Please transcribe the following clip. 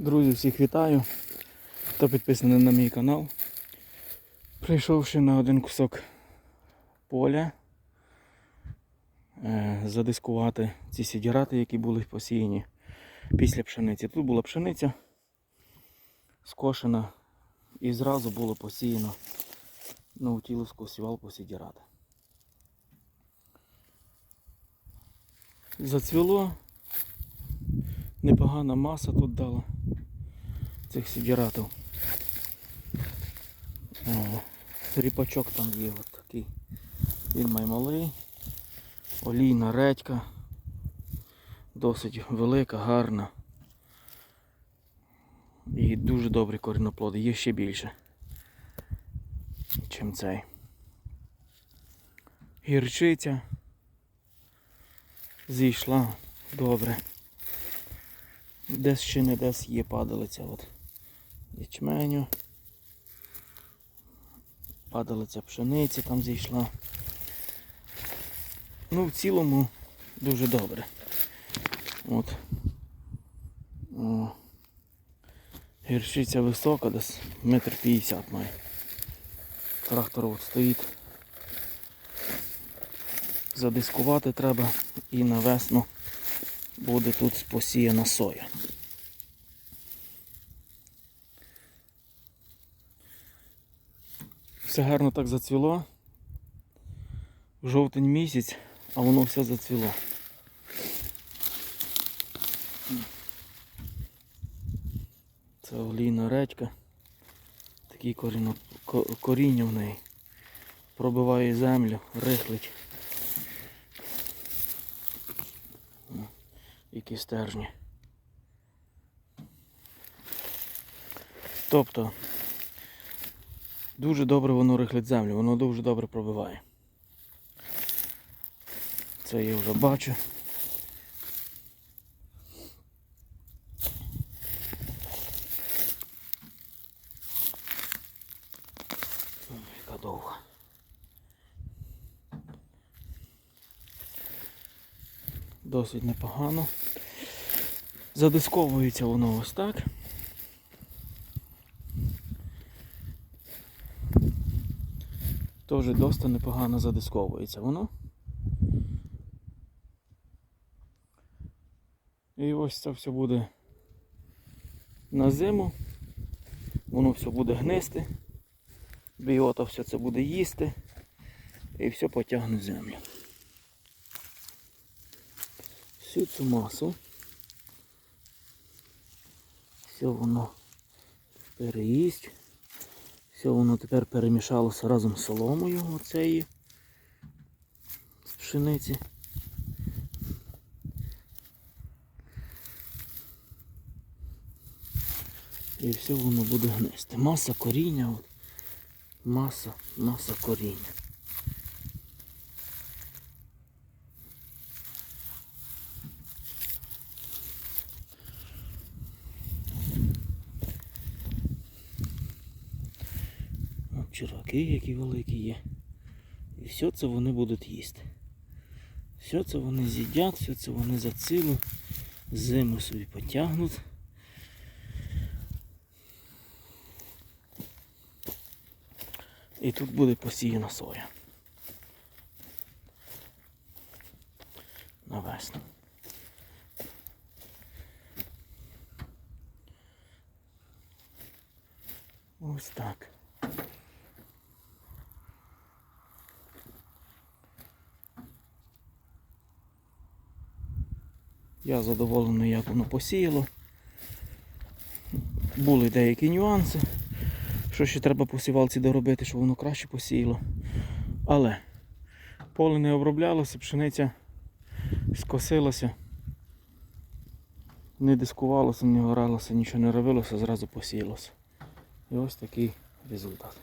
Друзі, всіх вітаю. Хто підписаний на мій канал. Прийшовши на один кусок поля, е, задискувати ці сідірати, які були посіяні після пшениці. Тут була пшениця скошена і зразу було посіяно наутіловську сівалку сідірати. Зацвіло, непогана маса тут дала цих сідіратів. Ріпачок там є от такий. Він маймалий. Олійна редька. Досить велика, гарна. І дуже добрі коріноплоди. Є ще більше, чим цей. Гірчиця зійшла добре. Десь ще не десь є падалиця. От. Ячменю. Падалиця пшениці там зійшла. Ну, в цілому дуже добре. От. О. Гірчиця висока, десь метр п'ятдесят має. Трактор от стоїть. Задискувати треба і на весну буде тут посіяна соя. Все гарно так зацвіло. Жовтень місяць, а воно все зацвіло. Це олійна редька. Такий корінно, коріння в неї. Пробиває землю, рихлить. Які стержні. Тобто дуже добре воно рихлить землю, воно дуже добре пробиває. Це я вже бачу. Яка довга. Досить непогано. Задисковується воно ось так. Теж досить непогано задисковується воно. І ось це все буде на зиму. Воно все буде гнисти. Біота все це буде їсти. І все потягне землю. Всю цю масу. Все воно переїсть. Все воно тепер перемішалося разом з соломою оцеї з пшениці. І все воно буде гнести. Маса коріння. От. Маса, маса коріння. От чураки, які великі є. І все це вони будуть їсти. Все це вони з'їдять, все це вони за цілу зиму собі потягнуть. І тут буде посіяна соя. На весну. Ось так. Я задоволений, як воно посіяло. Були деякі нюанси. Що ще треба по сівалці доробити, щоб воно краще посіяло. Але поле не оброблялося, пшениця скосилася, не дискувалося, не горалося, нічого не робилося, зразу посіялося. І ось такий результат.